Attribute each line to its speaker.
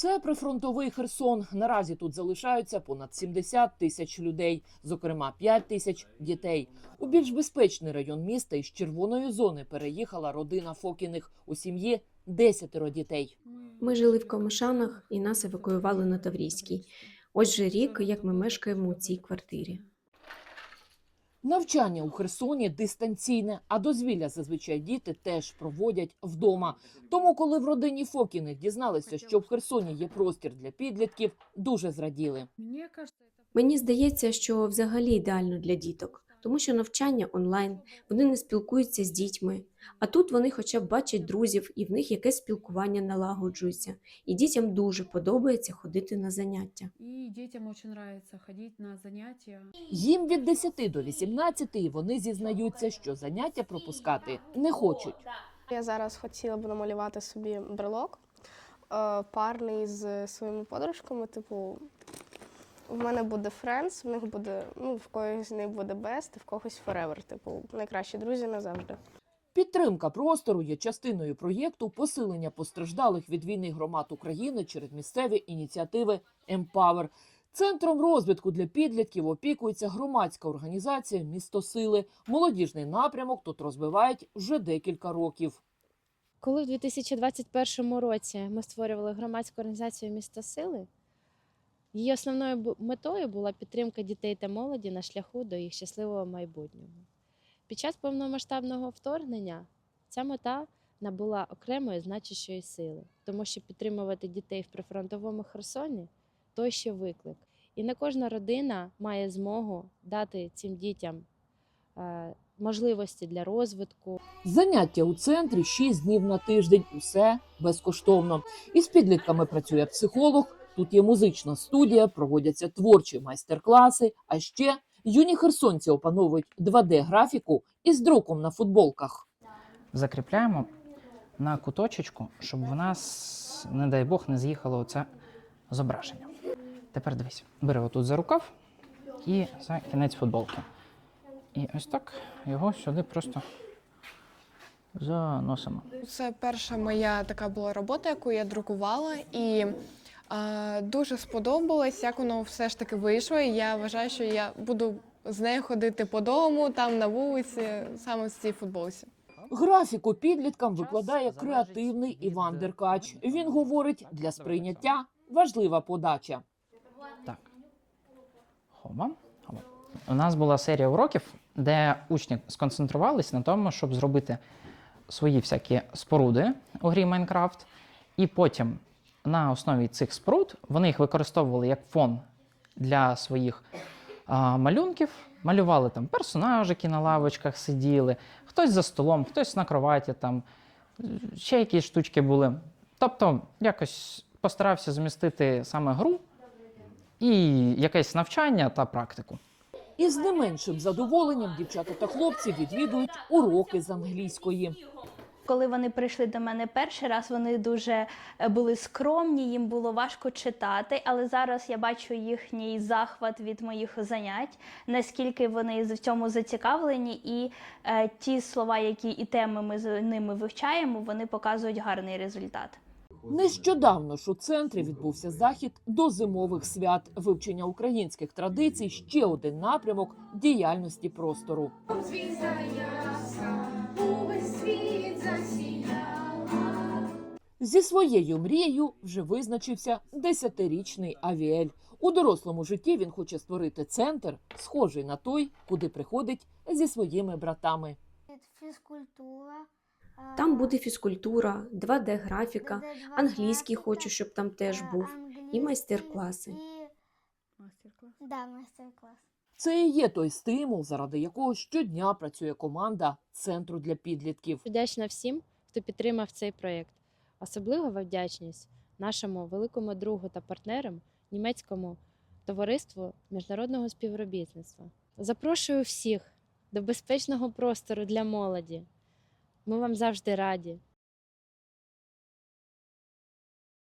Speaker 1: Це прифронтовий Херсон. Наразі тут залишаються понад 70 тисяч людей, зокрема 5 тисяч дітей. У більш безпечний район міста із червоної зони переїхала родина Фокіних. У сім'ї десятеро дітей.
Speaker 2: Ми жили в Комишанах і нас евакуювали на Таврійській. Ось вже рік, як ми мешкаємо у цій квартирі.
Speaker 1: Навчання у Херсоні дистанційне, а дозвілля зазвичай діти теж проводять вдома. Тому, коли в родині Фокіних дізналися, що в Херсоні є простір для підлітків, дуже зраділи.
Speaker 2: Мені здається, що взагалі ідеально для діток, тому що навчання онлайн, вони не спілкуються з дітьми. А тут вони хоча б бачать друзів, і в них якесь спілкування налагоджується. І дітям дуже подобається ходити на заняття.
Speaker 3: и детям очень нравится ходить на занятия.
Speaker 1: Їм від 10 до 18 вони зізнаються, що заняття пропускати не хочуть.
Speaker 4: Я зараз хотіла б намалювати собі брелок е, парний з своїми подружками. Типу, в мене буде Friends, в них буде, ну, в когось з них буде Best, в когось Forever. Типу, найкращі друзі назавжди.
Speaker 1: Підтримка простору є частиною проєкту посилення постраждалих від війни громад України через місцеві ініціативи Empower. Центром розвитку для підлітків опікується громадська організація Місто Сили. Молодіжний напрямок тут розвивають вже декілька років.
Speaker 5: Коли в 2021 році ми створювали громадську організацію місто сили, її основною метою була підтримка дітей та молоді на шляху до їх щасливого майбутнього. Під час повномасштабного вторгнення ця мета набула окремої значущої сили, тому що підтримувати дітей в прифронтовому Херсоні той ще виклик. І не кожна родина має змогу дати цим дітям е, можливості для розвитку,
Speaker 1: Заняття у центрі 6 днів на тиждень. Усе безкоштовно. Із підлітками працює психолог. Тут є музична студія, проводяться творчі майстер-класи. А ще юні херсонці опановують 2D-графіку із друком на футболках.
Speaker 6: закріпляємо на куточечку, щоб в нас, не дай Бог, не з'їхало оце зображення. Тепер дивись, бери отут за рукав і за кінець футболки. І ось так його сюди просто заносимо.
Speaker 7: Це перша моя така була робота, яку я друкувала, і дуже сподобалось, як воно все ж таки вийшло. І я вважаю, що я буду з нею ходити по дому, там на вулиці, саме в цій футболці.
Speaker 1: Графіку підліткам викладає креативний Іван Деркач. Він говорить, для сприйняття важлива подача.
Speaker 6: Так. Хоба. Хоба. У нас була серія уроків, де учні сконцентрувалися на тому, щоб зробити свої всякі споруди у грі Майнкрафт. І потім на основі цих споруд вони їх використовували як фон для своїх а, малюнків. Малювали там персонажики на лавочках сиділи, хтось за столом, хтось на кроваті, там ще якісь штучки були. Тобто, якось постарався змістити саме гру і якесь навчання та практику.
Speaker 1: Із не меншим задоволенням дівчата та хлопці відвідують уроки з англійської.
Speaker 8: Коли вони прийшли до мене перший раз, вони дуже е, були скромні, їм було важко читати. Але зараз я бачу їхній захват від моїх занять, наскільки вони в цьому зацікавлені, і е, ті слова, які і теми ми з ними вивчаємо, вони показують гарний результат.
Speaker 1: Нещодавно ж у центрі відбувся захід до зимових свят вивчення українських традицій. Ще один напрямок діяльності простору. Зі своєю мрією вже визначився десятирічний Авіель. У дорослому житті він хоче створити центр, схожий на той, куди приходить зі своїми братами.
Speaker 9: Фізкультура.
Speaker 2: Там буде фізкультура, 2D-графіка, англійський хочу, щоб там теж
Speaker 9: е,
Speaker 2: був, і майстер-класи.
Speaker 3: Мастер-класс.
Speaker 9: Да, майстер-клас.
Speaker 1: Це і є той стимул, заради якого щодня працює команда центру для підлітків.
Speaker 5: Вдячна всім, хто підтримав цей проєкт. Особлива вдячність нашому великому другу та партнерам німецькому товариству міжнародного співробітництва. Запрошую всіх до безпечного простору для молоді. Ми вам завжди раді.